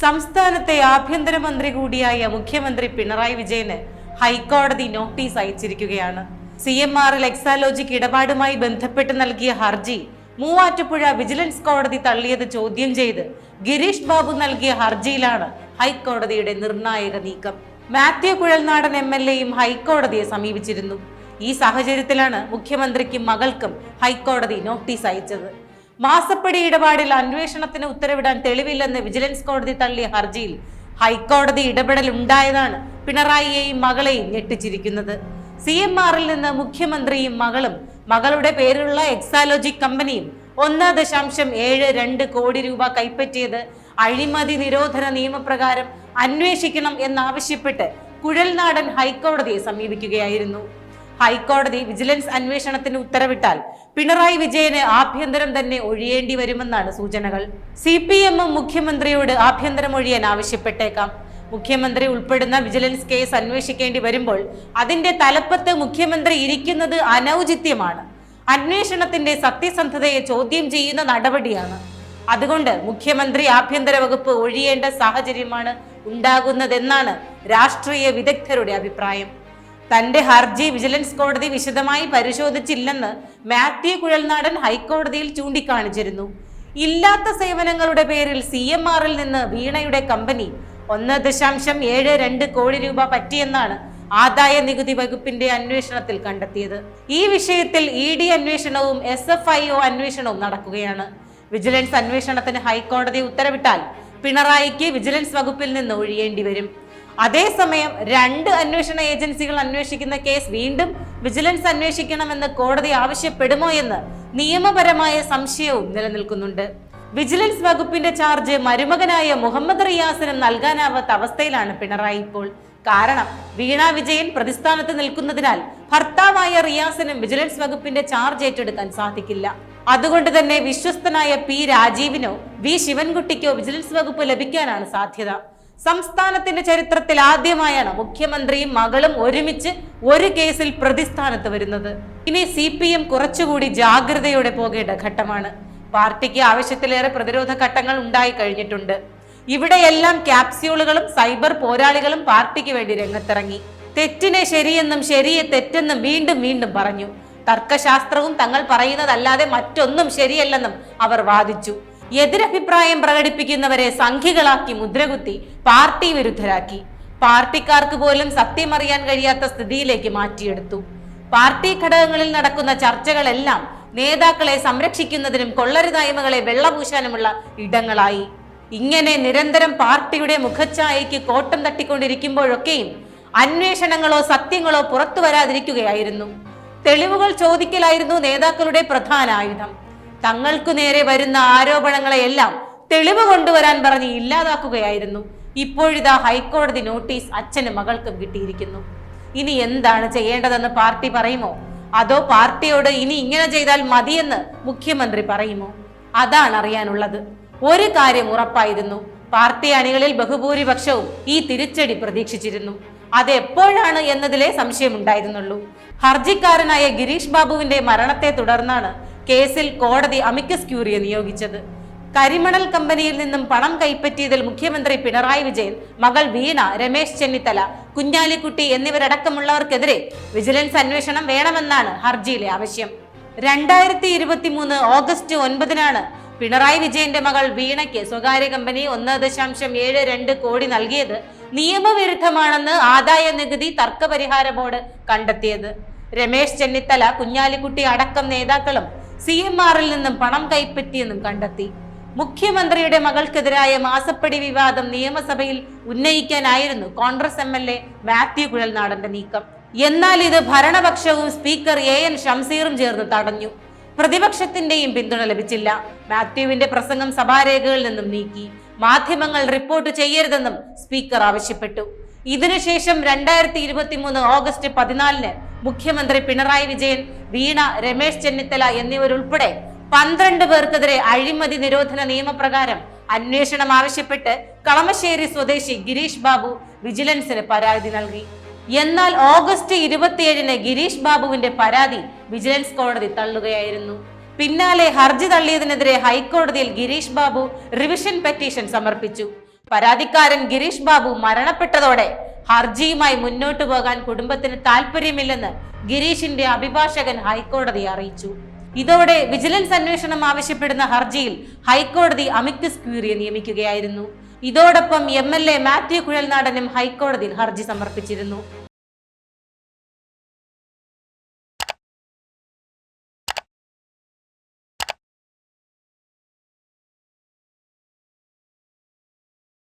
സംസ്ഥാനത്തെ ആഭ്യന്തരമന്ത്രി കൂടിയായ മുഖ്യമന്ത്രി പിണറായി വിജയന് ഹൈക്കോടതി notice അയച്ചിരിക്കുകയാണ്. C M R L Exalogic ഇടപാടുമായി ബന്ധപ്പെട്ട് നൽകിയ ഹർജി മൂവാറ്റുപുഴ വിജിലൻസ് കോടതി തള്ളിയത് ചോദ്യം ചെയ്ത് ഗിരീഷ് ബാബു നൽകിയ ഹർജിയിലാണ് ഹൈക്കോടതിയുടെ നിർണായക നീക്കം. മാത്യു കുഴൽനാടൻ എം എൽ എയും ഹൈക്കോടതിയെ സമീപിച്ചിരുന്നു. ഈ സാഹചര്യത്തിലാണ് മുഖ്യമന്ത്രിക്കും മകൾക്കും ഹൈക്കോടതി നോട്ടീസ് അയച്ചത്. മാസപ്പടി ഇടപാടിൽ അന്വേഷണത്തിന് ഉത്തരവിടാൻ തെളിവില്ലെന്ന് വിജിലൻസ് കോടതി തള്ളിയ ഹർജിയിൽ ഹൈക്കോടതി ഇടപെടൽ ഉണ്ടായതാണ് പിണറായിയെയും മകളെയും ഞെട്ടിച്ചിരിക്കുന്നത്. സി എം ആറിൽ നിന്ന് മുഖ്യമന്ത്രിയും മകളും മകളുടെ പേരിലുള്ള എക്സാലോജിക് കമ്പനിയും ഒന്ന് ദശാംശം ഏഴ് രണ്ട് കോടി രൂപ കൈപ്പറ്റിയത് അഴിമതി നിരോധന നിയമപ്രകാരം അന്വേഷിക്കണം എന്നാവശ്യപ്പെട്ട് കുഴൽനാടൻ ഹൈക്കോടതിയെ സമീപിക്കുകയായിരുന്നു. ഹൈക്കോടതി വിജിലൻസ് അന്വേഷണത്തിന് ഉത്തരവിട്ടാൽ പിണറായി വിജയന് ആഭ്യന്തരം തന്നെ ഒഴിയേണ്ടി വരുമെന്നാണ് സൂചനകൾ. സി പി എമ്മും മുഖ്യമന്ത്രിയോട് ആഭ്യന്തരം ഒഴിയാൻ ആവശ്യപ്പെട്ടേക്കാം. മുഖ്യമന്ത്രി ഉൾപ്പെടുന്ന വിജിലൻസ് കേസ് അന്വേഷിക്കേണ്ടി വരുമ്പോൾ അതിന്റെ തലപ്പത്ത് മുഖ്യമന്ത്രി ഇരിക്കുന്നത് അനൌചിത്യമാണ്. അന്വേഷണത്തിന്റെ സത്യസന്ധതയെ ചോദ്യം ചെയ്യുന്ന നടപടിയാണ്. അതുകൊണ്ട് മുഖ്യമന്ത്രി ആഭ്യന്തര വകുപ്പ് ഒഴിയേണ്ട സാഹചര്യമാണ് ഉണ്ടാകുന്നതെന്നാണ് രാഷ്ട്രീയ വിദഗ്ധരുടെ അഭിപ്രായം. തന്റെ ഹർജി വിജിലൻസ് കോടതി വിശദമായി പരിശോധിച്ചില്ലെന്ന് മാത്യു കുഴൽനാടൻ ഹൈക്കോടതിയിൽ ചൂണ്ടിക്കാണിച്ചിരുന്നു. ഇല്ലാത്ത സേവനങ്ങളുടെ പേരിൽ സി എം ആറിൽ നിന്ന് വീണയുടെ കമ്പനി ഒന്ന് ദശാംശം ഏഴ് രണ്ട് കോടി രൂപ പറ്റിയെന്നാണ് ആദായ നികുതി വകുപ്പിന്റെ അന്വേഷണത്തിൽ കണ്ടെത്തിയത്. ഈ വിഷയത്തിൽ ഇ ഡി അന്വേഷണവും എസ് എഫ് ഐ ഒ അന്വേഷണവും നടക്കുകയാണ്. വിജിലൻസ് അന്വേഷണത്തിന് ഹൈക്കോടതി ഉത്തരവിട്ടാൽ പിണറായിക്ക് വിജിലൻസ് വകുപ്പിൽ നിന്ന് ഒഴിയേണ്ടി വരും. അതേസമയം രണ്ട് അന്വേഷണ ഏജൻസികൾ അന്വേഷിക്കുന്ന കേസ് വീണ്ടും വിജിലൻസ് അന്വേഷിക്കണമെന്ന് കോടതി ആവശ്യപ്പെടുമോ എന്ന് നിയമപരമായ സംശയവും നിലനിൽക്കുന്നുണ്ട്. വിജിലൻസ് വകുപ്പിന്റെ ചാർജ് മരുമകനായ മുഹമ്മദ് റിയാസിന് നൽകാനാവാത്ത അവസ്ഥയിലാണ് പിണറായി ഇപ്പോൾ. കാരണം വീണ വിജയൻ പ്രതിസ്ഥാനത്ത് നിൽക്കുന്നതിനാൽ ഭർത്താവായ റിയാസിനും വിജിലൻസ് വകുപ്പിന്റെ ചാർജ് ഏറ്റെടുക്കാൻ സാധിക്കില്ല. അതുകൊണ്ട് തന്നെ വിശ്വസ്തനായ പി രാജീവിനോ വി ശിവൻകുട്ടിക്കോ വിജിലൻസ് വകുപ്പ് ലഭിക്കാനാണ് സാധ്യത. സംസ്ഥാനത്തിന്റെ ചരിത്രത്തിൽ ആദ്യമായാണ് മുഖ്യമന്ത്രിയും മകളും ഒരുമിച്ച് ഒരു കേസിൽ പ്രതിസ്ഥാനത്ത് വരുന്നത്. ഇനി സി പി എം കുറച്ചുകൂടി ജാഗ്രതയോടെ പോകേണ്ട ഘട്ടമാണ്. പാർട്ടിക്ക് ആവശ്യത്തിലേറെ പ്രതിരോധ ഘട്ടങ്ങൾ ഉണ്ടായി കഴിഞ്ഞിട്ടുണ്ട്. ഇവിടെയെല്ലാം ക്യാപ്സ്യൂളുകളും സൈബർ പോരാളികളും പാർട്ടിക്ക് വേണ്ടി രംഗത്തിറങ്ങി. തെറ്റിനെ ശരിയെന്നും ശരിയെ തെറ്റെന്നും വീണ്ടും വീണ്ടും പറഞ്ഞു. തർക്കശാസ്ത്രവും തങ്ങൾ പറയുന്നതല്ലാതെ മറ്റൊന്നും ശരിയല്ലെന്നും അവർ വാദിച്ചു. എതിരഭിപ്രായം പ്രകടിപ്പിക്കുന്നവരെ സംഖ്യകളാക്കി മുദ്രകുത്തി പാർട്ടി വിരുദ്ധരാക്കി. പാർട്ടിക്കാർക്ക് പോലും സത്യമറിയാൻ കഴിയാത്ത സ്ഥിതിയിലേക്ക് മാറ്റിയെടുത്തു. പാർട്ടി ഘടകങ്ങളിൽ നടക്കുന്ന ചർച്ചകളെല്ലാം നേതാക്കളെ സംരക്ഷിക്കുന്നതിനും കൊള്ളരുതായ്മകളെ വെള്ളപൂശാനുമുള്ള ഇടങ്ങളായി. ഇങ്ങനെ നിരന്തരം പാർട്ടിയുടെ മുഖച്ഛായയ്ക്ക് കോട്ടം തട്ടിക്കൊണ്ടിരിക്കുമ്പോഴൊക്കെയും അന്വേഷണങ്ങളോ സത്യങ്ങളോ പുറത്തു വരാതിരിക്കുകയായിരുന്നു. തെളിവുകൾ ചോദിക്കലായിരുന്നു നേതാക്കളുടെ പ്രധാന ആയുധം. തങ്ങൾക്കു നേരെ വരുന്ന ആരോപണങ്ങളെയെല്ലാം തെളിവ് കൊണ്ടുവരാൻ പറഞ്ഞ് ഇല്ലാതാക്കുകയായിരുന്നു. ഇപ്പോഴിതാ ഹൈക്കോടതി നോട്ടീസ് അച്ഛനും മകൾക്കും കിട്ടിയിരിക്കുന്നു. ഇനി എന്താണ് ചെയ്യേണ്ടതെന്ന് പാർട്ടി പറയുമോ? അതോ പാർട്ടിയോട് ഇനി ഇങ്ങനെ ചെയ്താൽ മതിയെന്ന് മുഖ്യമന്ത്രി പറയുമോ? അതാണ് അറിയാനുള്ളത്. ഒരു കാര്യം ഉറപ്പായിരുന്നു. പാർട്ടി അണികളിൽ ബഹുഭൂരിപക്ഷവും ഈ തിരിച്ചടി പ്രതീക്ഷിച്ചിരുന്നു. അത് എപ്പോഴാണ് എന്നതിലെ സംശയമുണ്ടായിരുന്നുള്ളൂ. ഹർജിക്കാരനായ ഗിരീഷ് ബാബുവിന്റെ മരണത്തെ തുടർന്നാണ് കേസിൽ കോടതി അമിക്കസ് ക്യൂറിയെ നിയോഗിച്ചത്. കരിമണൽ കമ്പനിയിൽ നിന്നും പണം കൈപ്പറ്റിയതിൽ മുഖ്യമന്ത്രി പിണറായി വിജയൻ മകൾ വീണ രമേശ് ചെന്നിത്തല കുഞ്ഞാലിക്കുട്ടി എന്നിവരടക്കമുള്ളവർക്കെതിരെ വിജിലൻസ് അന്വേഷണം വേണമെന്നാണ് ഹർജിയിലെ ആവശ്യം. രണ്ടായിരത്തി ഇരുപത്തി മൂന്ന് ഓഗസ്റ്റ് ഒൻപതിനാണ് പിണറായി വിജയന്റെ മകൾ വീണയ്ക്ക് സ്വകാര്യ കമ്പനി ഒന്ന് ദശാംശം ഏഴ് രണ്ട് കോടി നൽകിയത് നിയമവിരുദ്ധമാണെന്ന് ആദായ നികുതി തർക്കപരിഹാര ബോർഡ് കണ്ടെത്തിയത്. രമേശ് ചെന്നിത്തല കുഞ്ഞാലിക്കുട്ടി അടക്കം നേതാക്കളും സി എം ആറിൽ നിന്നും പണം കൈപ്പറ്റിയെന്നും കണ്ടെത്തി. മുഖ്യമന്ത്രിയുടെ മകൾക്കെതിരായ മാസപ്പടി വിവാദം നിയമസഭയിൽ ഉന്നയിക്കാനായിരുന്നു Congress M L A Mathew കുഴൽനാടന്റെ നീക്കം. എന്നാൽ ഇത് ഭരണപക്ഷവും സ്പീക്കർ എ എൻ ഷംസീറും ചേർന്ന് തടഞ്ഞു. പ്രതിപക്ഷത്തിന്റെയും പിന്തുണ ലഭിച്ചില്ല. മാത്യുവിന്റെ പ്രസംഗം സഭാരേഖകളിൽ നിന്നും നീക്കി. മാധ്യമങ്ങൾ റിപ്പോർട്ട് ചെയ്യരുതെന്നും സ്പീക്കർ ആവശ്യപ്പെട്ടു. ഇതിനുശേഷം രണ്ടായിരത്തി ഇരുപത്തി മൂന്ന് ഓഗസ്റ്റ് പതിനാലിന് മുഖ്യമന്ത്രി പിണറായി വിജയൻ വീണ രമേശ് ചെന്നിത്തല എന്നിവരുൾപ്പെടെ പന്ത്രണ്ട് പേർക്കെതിരെ അഴിമതി നിരോധന നിയമപ്രകാരം അന്വേഷണം ആവശ്യപ്പെട്ട് കളമശ്ശേരി സ്വദേശി ഗിരീഷ് ബാബു വിജിലൻസിന് പരാതി നൽകി. എന്നാൽ ഓഗസ്റ്റ് ഇരുപത്തിയേഴിന് ഗിരീഷ് ബാബുവിന്റെ പരാതി വിജിലൻസ് കോടതി തള്ളുകയായിരുന്നു. പിന്നാലെ ഹർജി തള്ളിയതിനെതിരെ ഹൈക്കോടതിയിൽ ഗിരീഷ് ബാബു റിവിഷൻ പെറ്റീഷൻ സമർപ്പിച്ചു. പരാതിക്കാരൻ ഗിരീഷ് ബാബു മരണപ്പെട്ടതോടെ ഹർജിയുമായി മുന്നോട്ടു പോകാൻ കുടുംബത്തിന് താല്പര്യമില്ലെന്ന് ഗിരീഷിന്റെ അഭിഭാഷകൻ ഹൈക്കോടതിയെ അറിയിച്ചു. ഇതോടെ വിജിലൻസ് അന്വേഷണം ആവശ്യപ്പെടുന്ന ഹർജിയിൽ ഹൈക്കോടതി അമിക്കസ് ക്യൂറിയെ നിയമിക്കുകയായിരുന്നു. ഇതോടൊപ്പം എം എൽ എ മാത്യു കുഴൽനാടനും ഹൈക്കോടതിയിൽ ഹർജി സമർപ്പിച്ചിരുന്നു.